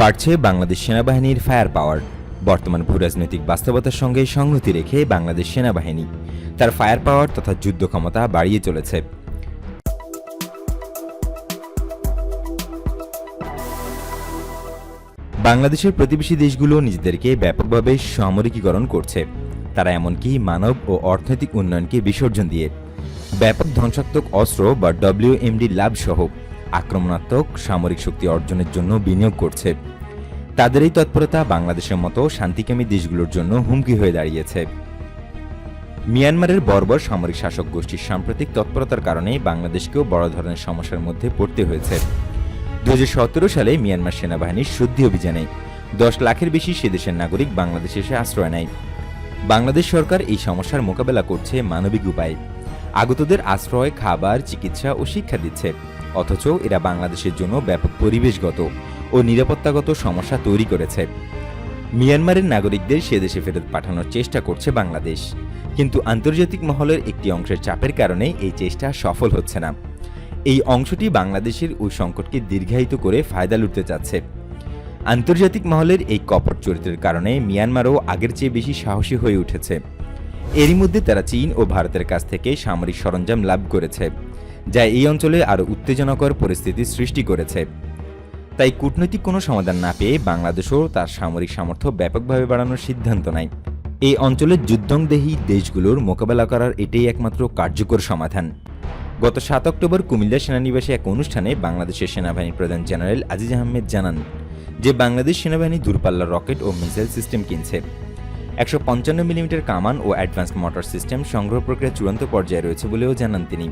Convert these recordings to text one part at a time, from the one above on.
বাড়ছে বাংলাদেশ সেনাবাহিনীর ফায়ার পাওয়ার। বর্তমান ভূরাজনৈতিক বাস্তবতার সঙ্গে সংহতি রেখে বাংলাদেশ সেনাবাহিনী তার ফায়ার পাওয়ার তথা যুদ্ধ ক্ষমতা বাড়িয়ে চলেছে। বাংলাদেশের প্রতিবেশী দেশগুলো নিজেদেরকে ব্যাপকভাবে সামরিকীকরণ করছে। তারা এমনকি মানব ও অর্থনৈতিক উন্নয়নকে বিসর্জন দিয়ে। ব্যাপক ধ্বংসাত্মক অস্ত্র বা ডব্লিউএমডি লাভ সহ আক্রমণাত্মক সামরিক শক্তি অর্জনের জন্য বিনিয়োগ করছে। তাদের এই তৎপরতা বাংলাদেশের মতো শান্তিকামী দেশগুলোর জন্য হুমকি হয়ে দাঁড়িয়েছে। মিয়ানমারের বর্বর সামরিক শাসক গোষ্ঠীর সাম্প্রতিক তৎপরতার কারণে বাংলাদেশকেও বড় ধরনের সমস্যার মধ্যে পড়তে হয়েছে। দু হাজার সতেরো সালে মিয়ানমার সেনাবাহিনীর শুদ্ধি অভিযানে দশ লাখের বেশি সে দেশের নাগরিক বাংলাদেশে এসে আশ্রয় নেয়। বাংলাদেশ সরকার এই সমস্যার মোকাবেলা করছে মানবিক উপায়ে। আগতদের আশ্রয়, খাবার, চিকিৎসা ও শিক্ষা দিচ্ছে। অথচ এরা বাংলাদেশের জন্য ব্যাপক পরিবেশগত ও নিরাপত্তাগত সমস্যা তৈরি করেছে। মিয়ানমারের নাগরিকদের সে দেশে ফেরত পাঠানোর চেষ্টা করছে বাংলাদেশ। কিন্তু আন্তর্জাতিক মহলের একটি অংশের চাপের কারণে এই চেষ্টা সফল হচ্ছে না। এই অংশটি বাংলাদেশের ওই সংকটকে দীর্ঘায়িত করে ফায়দা লুটতে চাচ্ছে। আন্তর্জাতিক মহলের এই কপট চরিত্রের কারণে মিয়ানমারও আগের চেয়ে বেশি সাহসী হয়ে উঠেছে। এরই মধ্যে তারা চীন ও ভারতের কাছ থেকে সামরিক সরঞ্জাম লাভ করেছে। যা এই অঞ্চলে আরও উত্তেজনাকর পরিস্থিতি সৃষ্টি করেছে। তাই কূটনৈতিক কোনো সমাধান না পেয়ে বাংলাদেশও তার সামরিক সামর্থ্য ব্যাপকভাবে বাড়ানোর সিদ্ধান্ত নেয়। এই অঞ্চলের যুদ্ধংদেহী দেশগুলোর মোকাবেলা করার এটাই একমাত্র কার্যকর সমাধান। গত সাত অক্টোবর কুমিল্লা সেনানিবাসে এক অনুষ্ঠানে বাংলাদেশের সেনাবাহিনী প্রধান জেনারেল আজিজ আহমেদ জানান যে বাংলাদেশ সেনাবাহিনী দূরপাল্লার রকেট ও মিসাইল সিস্টেম কিনছে। একশো পঞ্চান্ন মিলিমিটার কামান ও অ্যাডভান্সড মোটর সিস্টেম সংগ্রহ প্রক্রিয়া চূড়ান্ত পর্যায়ে রয়েছে বলেও জানান তিনি।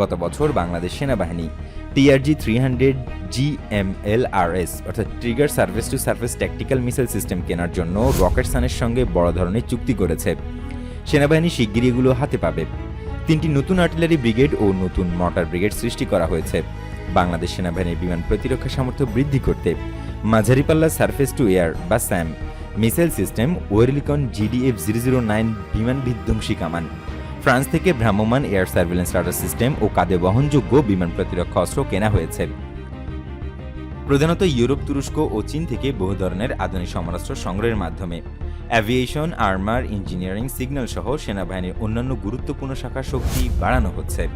গত বছর বাংলাদেশ সেনাবাহিনী টিআরজি থ্রি হান্ড্রেড জিএমএলআরএস অর্থাৎ trigger service to service tactical missile system কেনার জন্য রকেটসানের সঙ্গে বড় ধরনের চুক্তি করেছে। সেনাবাহিনী শিগগিরই এগুলো হাতে পাবে। তিনটি নতুন আর্টিলারি ব্রিগেড ও নতুন মর্টার ব্রিগেড সৃষ্টি করা হয়েছে। বাংলাদেশ সেনাবাহিনীর বিমান প্রতিরক্ষা সামর্থ্য বৃদ্ধি করতে মাঝারিপাল্লা সার্ফেস টু এয়ার বা SAM missile system Oerlikon GDF zero zero nine বিমান বিধ্বংসী কামান। ফ্রান্স থেকে ভ্রাম্যমান এয়ার সার্ভিলেন্স রাডার সিস্টেম ও কাঁধে বহনযোগ্য বিমান প্রতিরক্ষা অস্ত্র কেনা হয়েছে। প্রধানত ইউরোপ, তুরস্ক ও চীন থেকে বহু ধরনের আধুনিক সমরাস্ত্র সংগ্রহের মাধ্যমে। অ্যাভিয়েশন, আর্মার, ইঞ্জিনিয়ারিং, সিগন্যাল সহ সেনাবাহিনীর অন্যান্য গুরুত্বপূর্ণ শাখার শক্তি বাড়ানো হচ্ছে।